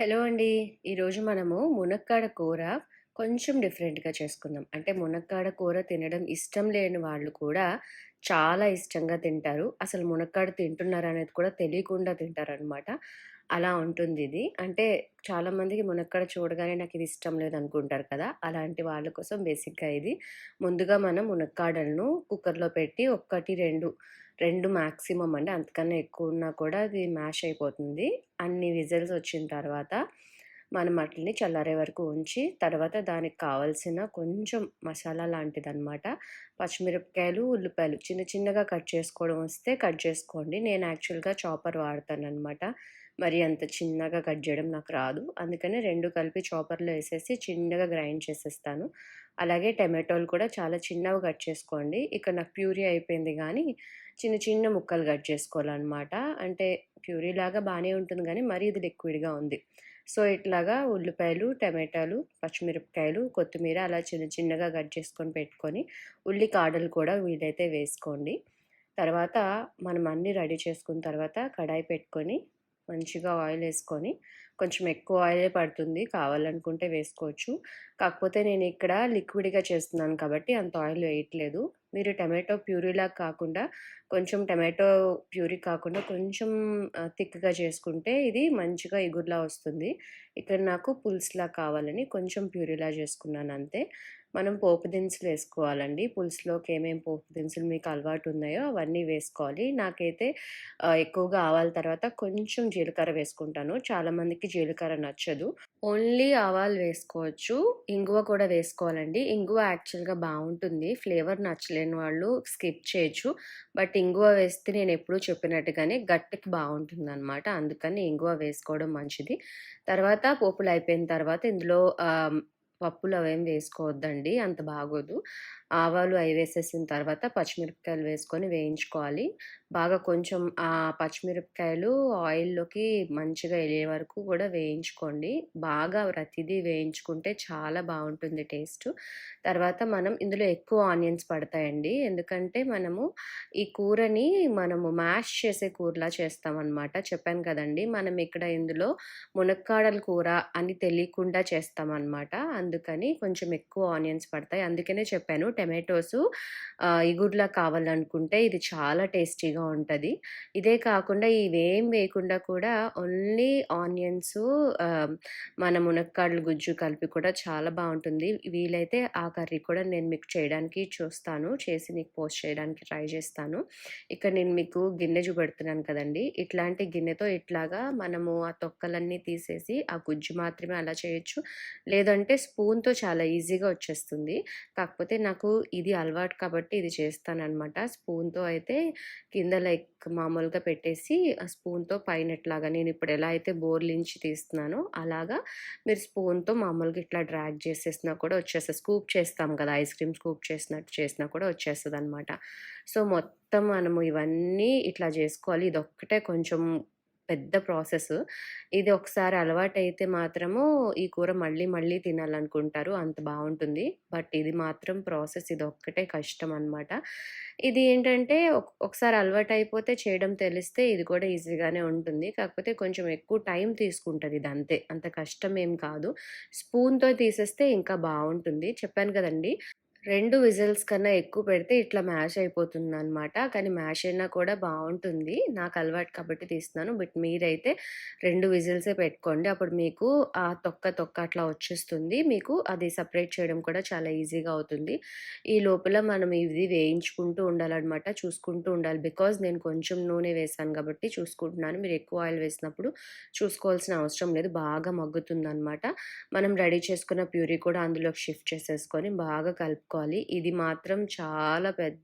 Hello అండి. ఈరోజు మనము మునక్కాడ కూర కొంచెం డిఫరెంట్‌గా చేసుకుందాం. అంటే మునక్కాడ కూర తినడం ఇష్టం లేని వాళ్ళు కూడా చాలా ఇష్టంగా తింటారు. అసలు మునక్కాడ తింటున్నారనేది కూడా తెలియకుండా తింటారనమాట. అలా ఉంటుంది ఇది అంటే చాలామందికి మునక్కాడ చూడగానే నాకు ఇది ఇష్టం లేదనుకుంటారు కదా! అలాంటి వాళ్ళ కోసం బేసిక్‌గా ఇది. ముందుగా మనం మునక్కాడలను కుక్కర్‌లో పెట్టి 1, 2, 2 మాక్సిమం అండి. అంతకన్నా ఎక్కువ ఉన్నా కూడా అది మ్యాష్ అయిపోతుంది. అన్ని విజిల్స్ వచ్చిన తర్వాత మనం అట్లని చల్లారే వరకు ఉంచి, తర్వాత దానికి కావాల్సిన కొంచెం మసాలా లాంటిది అనమాట పచ్చిమిరపకాయలు, ఉల్లిపాయలు చిన్న చిన్నగా కట్ చేసుకోవడం వస్తే కట్ చేసుకోండి. నేను యాక్చువల్‌గా చాపర్ వాడతాననమాట. మరి అంత చిన్నగా కట్ చేయడం నాకు రాదు. అందుకనే రెండు కలిపి చాపర్‌లో వేసేసి చిన్నగా గ్రైండ్ చేసేస్తాను. అలాగే టమాటోలు కూడా చాలా చిన్నవి కట్ చేసుకోండి. ఇక్కడ నాకు ప్యూరీ అయిపోయింది కానీ చిన్న చిన్న ముక్కలు కట్ చేసుకోవాలన్నమాట అంటే ప్యూరీ లాగా బాగానే ఉంటుంది కానీ మరీ ఇది లిక్విడ్‌గా ఉంది. సో, ఇట్లాగా ఉల్లిపాయలు, టమాటాలు, పచ్చిమిరపకాయలు, కొత్తిమీర అలా చిన్న చిన్నగా కట్ చేసుకొని పెట్టుకొని, ఉల్లి కాడలు కూడా వీలైతే వేసుకోండి. తర్వాత మనం అన్నీ రెడీ చేసుకున్న తర్వాత కడాయి పెట్టుకొని, మంచిగా ఆయిల్ వేసుకొని కొంచెం ఎక్కువ ఆయిలే పడుతుంది. కావాలనుకుంటే వేసుకోవచ్చు. కాకపోతే నేను ఇక్కడ లిక్విడ్‌గా చేస్తున్నాను కాబట్టి అంత ఆయిల్ వేయట్లేదు. మీరు టమాటో ప్యూరీలా కాకుండా, కొంచెం టమాటో ప్యూరీ కాకుండా కొంచెం థిక్‌గా చేసుకుంటే ఇది మంచిగా ఇగురులా వస్తుంది. ఇక్కడ నాకు పులుసులా కావాలని కొంచెం ప్యూరీలా చేసుకున్నాను అంతే మనం పోపు దినుసులు వేసుకోవాలండి. పులుసులోకి ఏమేమి పోపు దినుసులు మీకు అలవాటు ఉన్నాయో అవన్నీ వేసుకోవాలి. నాకైతే ఎక్కువగా ఆవాల తర్వాత కొంచెం జీలకర్ర వేసుకుంటాను. చాలామందికి జీలకర్ర నచ్చదు. ఓన్లీ ఆవాలు వేసుకోవచ్చు. ఇంగువ కూడా వేసుకోవాలండి. ఇంగువ యాక్చువల్‌గా బాగుంటుంది ఫ్లేవర్ నచ్చలేదు నచ్చలేని వాళ్ళు స్కిప్ చేయొచ్చు. బట్ ఇంగువ వేస్తే నేను ఎప్పుడూ చెప్పినట్టుగానే గట్టికి బావుంటుందనమాట. అందుకని ఇంగువ వేసుకోవడం మంచిది. తర్వాత పోపులు అయిపోయిన తర్వాత ఇందులో పప్పులు అవేం వేసుకోవద్దండి. అంత బాగోదు. ఆవాలు అవి వేసేసిన తర్వాత పచ్చిమిరపకాయలు వేసుకొని వేయించుకోవాలి. బాగా కొంచెం ఆ పచ్చిమిరపకాయలు ఆయిల్‌లోకి మంచిగా వెళ్ళే వరకు కూడా వేయించుకోండి. బాగా ప్రతిదీ వేయించుకుంటే చాలా బాగుంటుంది టేస్ట్ తర్వాత మనం ఇందులో ఎక్కువ ఆనియన్స్ పడతాయండి. ఎందుకంటే మనము ఈ కూరని మనము మ్యాష్ చేసే కూరలా చేస్తామన్నమాట చెప్పాను కదండీ! మనం ఇక్కడ ఇందులో మునక్కాడల కూర అని తెలియకుండా చేస్తామన్నమాట అందుకని కొంచెం ఎక్కువ ఆనియన్స్ పడతాయి. అందుకనే చెప్పాను టమాటోసు ఇగుడ్లా కావాలనుకుంటే ఇది చాలా టేస్టీగా ఉంటుంది ఇదే కాకుండా ఇవేం వేయకుండా కూడా ఓన్లీ ఆనియన్స్ మన మునక్కాడల గుజ్జు కలిపి కూడా చాలా బాగుంటుంది వీలైతే ఆ కర్రీ కూడా నేను మీకు చేయడానికి చూస్తాను. చేసి మీకు పోస్ట్ చేయడానికి ట్రై చేస్తాను. ఇక్కడ నేను మీకు గిన్నె చూపెడుతున్నాను కదండీ! ఇట్లాంటి గిన్నెతో ఇట్లాగా మనము ఆ తొక్కలన్నీ తీసేసి ఆ గుజ్జు మాత్రమే అలా చేయొచ్చు. లేదంటే స్పూన్‌తో చాలా ఈజీగా వచ్చేస్తుంది. కాకపోతే నాకు ఇది అలవాటు కాబట్టి ఇది చేస్తానమాట స్పూన్‌తో అయితే కింద లైక్ మామూలుగా పెట్టేసి ఆ స్పూన్‌తో పైన ఇట్లాగా నేనిప్పుడు ఎలా అయితే బోర్లించి తీస్తున్నానో అలాగా మీరు స్పూన్‌తో మామూలుగా ఇట్లా డ్రాగ్ చేసేసినా కూడా వచ్చేస్తుంది స్కూప్ చేస్తాం కదా! ఐస్ క్రీమ్ స్కూప్ చేసినట్టు చేసినా కూడా వచ్చేస్తదనమాట. సో, మొత్తం మనము ఇవన్నీ ఇట్లా చేసుకోవాలి ఇదొక్కటే కొంచెం పెద్ద ప్రాసెస్. ఇది ఒకసారి అలవాటైతే మాత్రము ఈ కూర మళ్ళీ మళ్ళీ తినాలనుకుంటారు. అంత బాగుంటుంది బట్ ఇది మాత్రం ప్రాసెస్ ఇది ఒక్కటే కష్టం అనమాట. ఇది ఏంటంటే ఒకసారి ఒకసారి అలవాటయిపోతే చేయడం తెలిస్తే ఇది కూడా ఈజీగానే ఉంటుంది. కాకపోతే కొంచెం ఎక్కువ టైం తీసుకుంటుంది ఇది అంతే అంత కష్టం ఏం కాదు. స్పూన్‌తో తీసేస్తే ఇంకా బాగుంటుంది చెప్పాను కదండీ! రెండు విజిల్స్ కన్నా ఎక్కువ పెడితే ఇట్లా మ్యాష్ అయిపోతుందనమాట. కానీ మ్యాష్ అయినా కూడా బాగుంటుంది నాకు అలవాటు కాబట్టి తీస్తున్నాను. బట్ మీరైతే రెండు విజిల్సే పెట్టుకోండి. అప్పుడు మీకు ఆ తొక్క తొక్క అట్లా వచ్చేస్తుంది. మీకు అది సపరేట్ చేయడం కూడా చాలా ఈజీగా అవుతుంది. ఈ లోపల మనం ఇది వేయించుకుంటూ ఉండాలన్నమాట చూసుకుంటూ ఉండాలి. బికాజ్ నేను కొంచెం నూనె వేశాను కాబట్టి చూసుకుంటున్నాను. మీరు ఎక్కువ ఆయిల్ వేసినప్పుడు చూసుకోవాల్సిన అవసరం లేదు. బాగా మగ్గుతుందనమాట. మనం రెడీ చేసుకున్న ప్యూరీ కూడా అందులోకి షిఫ్ట్ చేసేసుకొని బాగా కలుపు కలుపుకోవాలి. ఇది మాత్రం చాలా పెద్ద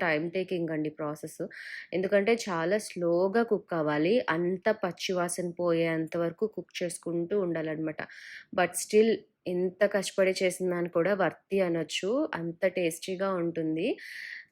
టైం టేకింగ్ అండి ప్రాసెస్. ఎందుకంటే చాలా స్లోగా కుక్ అవ్వాలి. అంత పచ్చివాసన పోయేంత వరకు కుక్ చేసుకుంటూ ఉండాలన్నమాట బట్ స్టిల్ ఎంత కష్టపడి చేసిన దానికి కూడా వర్తి అనొచ్చు. అంత టేస్టీగా ఉంటుంది.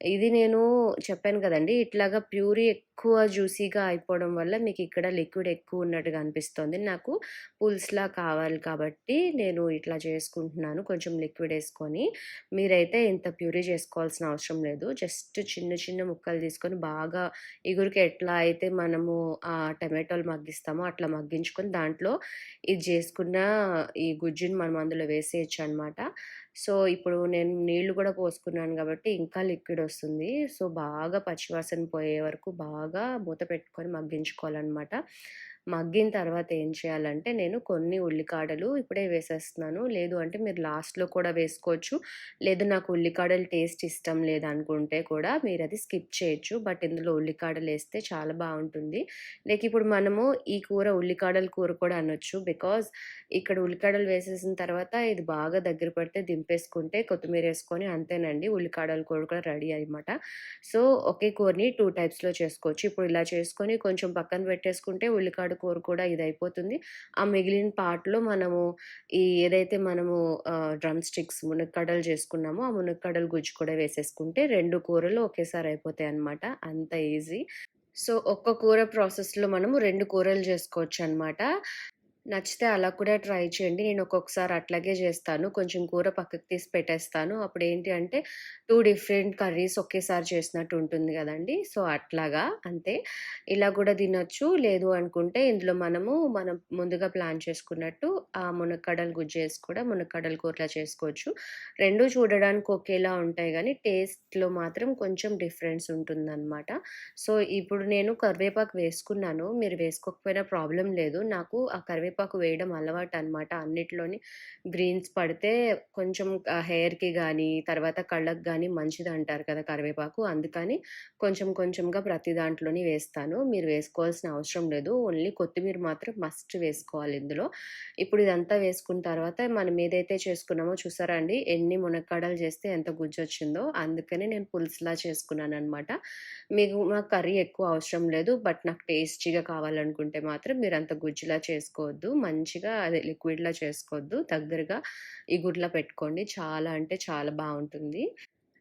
ఇది నేను చెప్పాను కదండి. ఇట్లాగా ప్యూరీ ఎక్కువ జ్యూసీగా అయిపోవడం వల్ల మీకు ఇక్కడ లిక్విడ్ ఎక్కువ ఉన్నట్టుగా అనిపిస్తుంది. నాకు పులుసులా కావాలి కాబట్టి నేను ఇట్లా చేసుకుంటున్నాను. కొంచెం లిక్విడ్ వేసుకొని. మీరైతే ఇంత ప్యూరీ చేసుకోవాల్సిన అవసరం లేదు. జస్ట్ చిన్న చిన్న ముక్కలు తీసుకొని బాగా ఇగురికి ఎట్లా అయితే మనము ఆ టమాటోలు మగ్గిస్తామో అట్లా మగ్గించుకొని దాంట్లో ఇది చేసుకున్న ఈ గుజ్జుని మనం అందులో వేసేయచ్చు అనమాట సో, ఇప్పుడు నేను నీళ్ళు కూడా పోసుకున్నాను కాబట్టి ఇంకా లిక్విడ్ వస్తుంది. సో, బాగా పచ్చివాసన పోయే వరకు బాగా మూత పెట్టుకొని మగ్గించుకోవాలన్నమాట మగ్గిన తర్వాత ఏం చేయాలంటే నేను కొన్ని ఉల్లికాడలు ఇప్పుడే వేసేస్తున్నాను. లేదు అంటే మీరు లాస్ట్‌లో కూడా వేసుకోవచ్చు. లేదు నాకు ఉల్లికాడలు టేస్ట్ ఇష్టం లేదనుకుంటే కూడా మీరు అది స్కిప్ చేయొచ్చు. బట్ ఇందులో ఉల్లికాడలు వేస్తే చాలా బాగుంటుంది లైక్ ఇప్పుడు మనము ఈ కూర ఉల్లికాడల కూర కూడా అనొచ్చు. బికాజ్ ఇక్కడ ఉల్లికాడలు వేసేసిన తర్వాత ఇది బాగా దగ్గర పడితే దింపేసుకుంటే కొత్తిమీర వేసుకొని అంతేనండి. ఉల్లికాడల కూర కూడా రెడీ అనమాట. సో, ఒకే కూరని టూ టైప్స్‌లో చేసుకోవచ్చు. ఇప్పుడు ఇలా చేసుకొని కొంచెం పక్కన పెట్టేసుకుంటే ఉల్లికాడ కూర కూడా ఇది అయిపోతుంది ఆ మిగిలిన పార్ట్‌లో మనము ఈ ఏదైతే మనము డ్రమ్ స్టిక్స్ మునక్కడలు చేసుకున్నామో, ఆ మునక్కడలు గుజ్జు కూడా వేసేసుకుంటే రెండు కూరలు ఒకేసారి అయిపోతాయి అనమాట అంత ఈజీ. సో, ఒక్క కూర ప్రాసెస్‌లో మనము రెండు కూరలు చేసుకోవచ్చు అనమాట నచ్చితే అలా కూడా ట్రై చేయండి. నేను ఒక్కొక్కసారి అట్లాగే చేస్తాను. కొంచెం కూర పక్కకు తీసి పెట్టేస్తాను. అప్పుడు ఏంటి అంటే టూ డిఫరెంట్ కర్రీస్ ఒకేసారి చేసినట్టు ఉంటుంది కదండి సో, అట్లాగా అంతే. ఇలా కూడా తినొచ్చు. లేదు అనుకుంటే ఇందులో మనము మనం ముందుగా ప్లాన్ చేసుకున్నట్టు ఆ మునక్కాడల గుజ్జేసి కూడా మునక్కడలు కూరలా చేసుకోవచ్చు. రెండు చూడడానికి ఒకేలా ఉంటాయి కానీ టేస్ట్‌లో మాత్రం కొంచెం డిఫరెన్స్ ఉంటుందనమాట. సో, ఇప్పుడు నేను కరివేపాకు వేసుకున్నాను. మీరు వేసుకోకపోయినా ప్రాబ్లం లేదు. నాకు ఆ కరివేపాకు వేయడం అలవాటు అనమాట అన్నిట్లోని గ్రీన్స్ పడితే కొంచెం హెయిర్‌కి కానీ తర్వాత కళ్ళకు కానీ మంచిది అంటారు కదా కరివేపాకు. అందుకని కొంచెం కొంచెంగా ప్రతి దాంట్లోని వేస్తాను. మీరు వేసుకోవాల్సిన అవసరం లేదు. ఓన్లీ కొత్తిమీర మాత్రం మస్ట్ వేసుకోవాలి ఇందులో. ఇప్పుడు ఇదంతా వేసుకున్న తర్వాత మనం ఏదైతే చేసుకున్నామో చూసారా అండి ఎన్ని మునక్కాడలు చేస్తే ఎంత గుజ్జు వచ్చిందో అందుకనే నేను పులుసులా చేసుకున్నాను అనమాట మీకు నాకు కర్రీ ఎక్కువ అవసరం లేదు. బట్ నాకు టేస్టీగా కావాలనుకుంటే మాత్రం మీరు అంత గుజ్జులా చేసుకోవద్దు. మంచిగా అదే లిక్విడ్‌లా చేసుకోవద్దు. దగ్గరగా ఇగుర్లా పెట్టుకోండి. చాలా అంటే చాలా బాగుంటుంది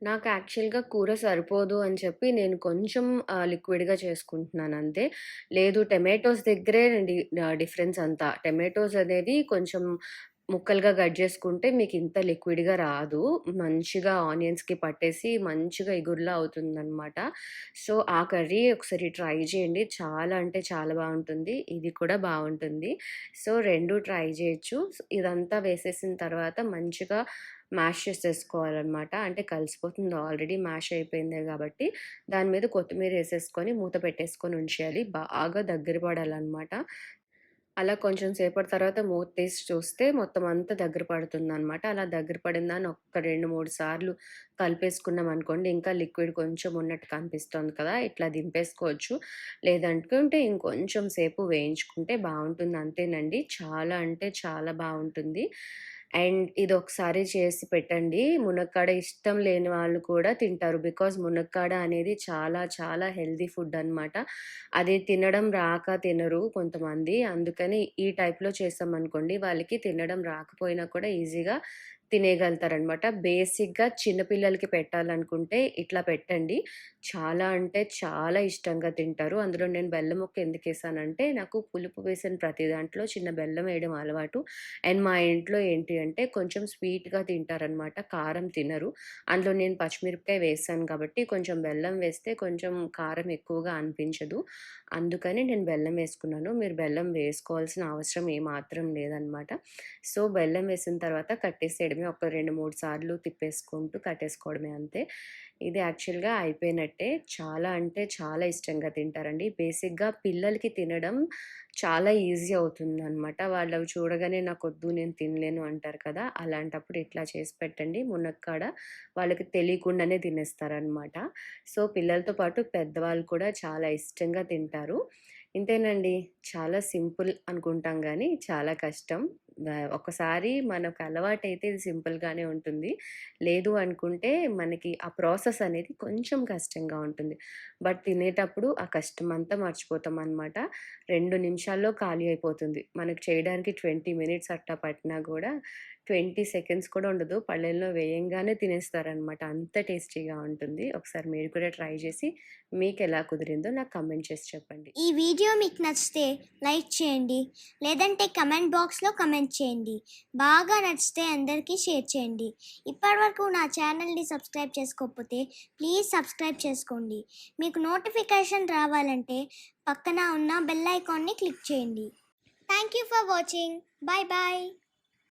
నాకు యాక్చువల్‌గా కూర సరిపోదు అని చెప్పి నేను కొంచెం లిక్విడ్గా చేసుకుంటున్నాను అంతే లేదు టమాటోస్ దగ్గరే డి డిఫరెన్స్ అంతా. టమాటోస్ అనేది కొంచెం ముక్కలుగా కట్ చేసుకుంటే మీకు ఇంత లిక్విడ్‌గా రాదు. మంచిగా ఆనియన్స్‌కి పట్టేసి మంచిగా ఇగుర్లా అవుతుందన్నమాట సో, ఆ కర్రీ ఒకసారి ట్రై చేయండి. చాలా అంటే చాలా బాగుంటుంది ఇది కూడా బాగుంటుంది సో, రెండు ట్రై చేయొచ్చు. ఇదంతా వేసేసిన తర్వాత మంచిగా మ్యాష్ చేసేసుకోవాలనమాట. అంటే కలిసిపోతుంది ఆల్రెడీ మ్యాష్ అయిపోయిందే కాబట్టి దాని మీద కొత్తిమీర వేసేసుకొని మూత పెట్టేసుకొని ఉంచేయాలి. బాగా దగ్గర పడాలన్నమాట అలా కొంచెం సేపటి తర్వాత మూత తీసి చూస్తే మొత్తం అంతా దగ్గర పడుతుంది అనమాట అలా దగ్గర పడిందని ఒక ఒక్క 2, 3 సార్లు కలిపేసుకున్నామనుకోండి ఇంకా లిక్విడ్ కొంచెం ఉన్నట్టు కనిపిస్తుంది కదా! ఇట్లా దింపేసుకోవచ్చు. లేదనుకుంటే ఇంకొంచెం సేపు వేయించుకుంటే బాగుంటుంది అంతేనండి. చాలా అంటే చాలా బాగుంటుంది అండ్ ఇది ఒకసారి చేసి పెట్టండి. మునక్కాడ ఇష్టం లేని వాళ్ళు కూడా తింటారు. బికాజ్ మునక్కాడ అనేది చాలా చాలా హెల్దీ ఫుడ్ అనమాట. అది తినడం రాక తినరు కొంతమంది. అందుకని ఈ టైప్‌లో చేసామనుకోండి వాళ్ళకి తినడం రాకపోయినా కూడా ఈజీగా తినేయగలుగుతారనమాట. బేసిక్‌గా చిన్నపిల్లలకి పెట్టాలనుకుంటే ఇట్లా పెట్టండి. చాలా అంటే చాలా ఇష్టంగా తింటారు. అందులో నేను బెల్లం ముక్క ఎందుకేసానంటే నాకు పులుపు వేసిన ప్రతి దాంట్లో చిన్న బెల్లం వేయడం అలవాటు. అండ్ మా ఇంట్లో ఏంటి అంటే కొంచెం స్వీట్‌గా తింటారనమాట. కారం తినరు. అందులో నేను పచ్చిమిరపకాయ వేసాను కాబట్టి కొంచెం బెల్లం వేస్తే కొంచెం కారం ఎక్కువగా అనిపించదు. అందుకని నేను బెల్లం వేసుకున్నాను. మీరు బెల్లం వేసుకోవాల్సిన అవసరం ఏమాత్రం లేదనమాట. సో, బెల్లం వేసిన తర్వాత కట్టేసేయడమే. ఒక 2, 3 సార్లు తిప్పేసుకుంటూ కట్టేసుకోవడమే అంతే. ఇది యాక్చువల్‌గా అయిపోయినట్టే. చాలా అంటే చాలా ఇష్టంగా తింటారండి. బేసిక్‌గా పిల్లలకి తినడం చాలా ఈజీ అవుతుందనమాట. వాళ్ళు చూడగానే చూడగానే వద్దు నేను తినలేను అంటారు కదా! అలాంటప్పుడు ఇట్లా చేసి పెట్టండి. మునక్కాడ వాళ్ళకి తెలియకుండానే తినేస్తారనమాట. సో, పిల్లలతో పాటు పెద్దవాళ్ళు కూడా చాలా ఇష్టంగా తింటారు. ఇంతేనండి. చాలా సింపుల్ అనుకుంటాం కానీ చాలా కష్టం. ఒకసారి మనకు అలవాటైతే ఇది సింపుల్‌గానే ఉంటుంది. లేదు అనుకుంటే మనకి ఆ ప్రాసెస్ అనేది కొంచెం కష్టంగా ఉంటుంది. బట్ తినేటప్పుడు ఆ కష్టం అంతా మర్చిపోతాం అనమాట రెండు నిమిషాల్లో ఖాళీ అయిపోతుంది. మనకు చేయడానికి 20 మినిట్స్ అట్టా పట్టినా కూడా 20 సెకండ్స్ కూడా ఉండదు. పళ్ళెల్లో వేయంగానే తినేస్తారనమాట. అంత టేస్టీగా ఉంటుంది. ఒకసారి మీరు కూడా ట్రై చేసి మీకు ఎలా కుదిరిందో నాకు కమెంట్ చేసి చెప్పండి. ఈ వీడియో మీకు నచ్చితే లైక్ చేయండి లేదంటే కమెంట్ బాక్స్లో కమెంట్ చేయండి బాగా నచ్చితే అందరికీ షేర్ చేయండి ఇప్పటివరకు నా ఛానల్ని సబ్స్క్రైబ్ చేసుకోకపోతే ప్లీజ్ సబ్స్క్రైబ్ చేసుకోండి మీకు నోటిఫికేషన్ రావాలంటే పక్కన ఉన్న బెల్ ఐకాన్ని క్లిక్ చేయండి thank you for watching bye bye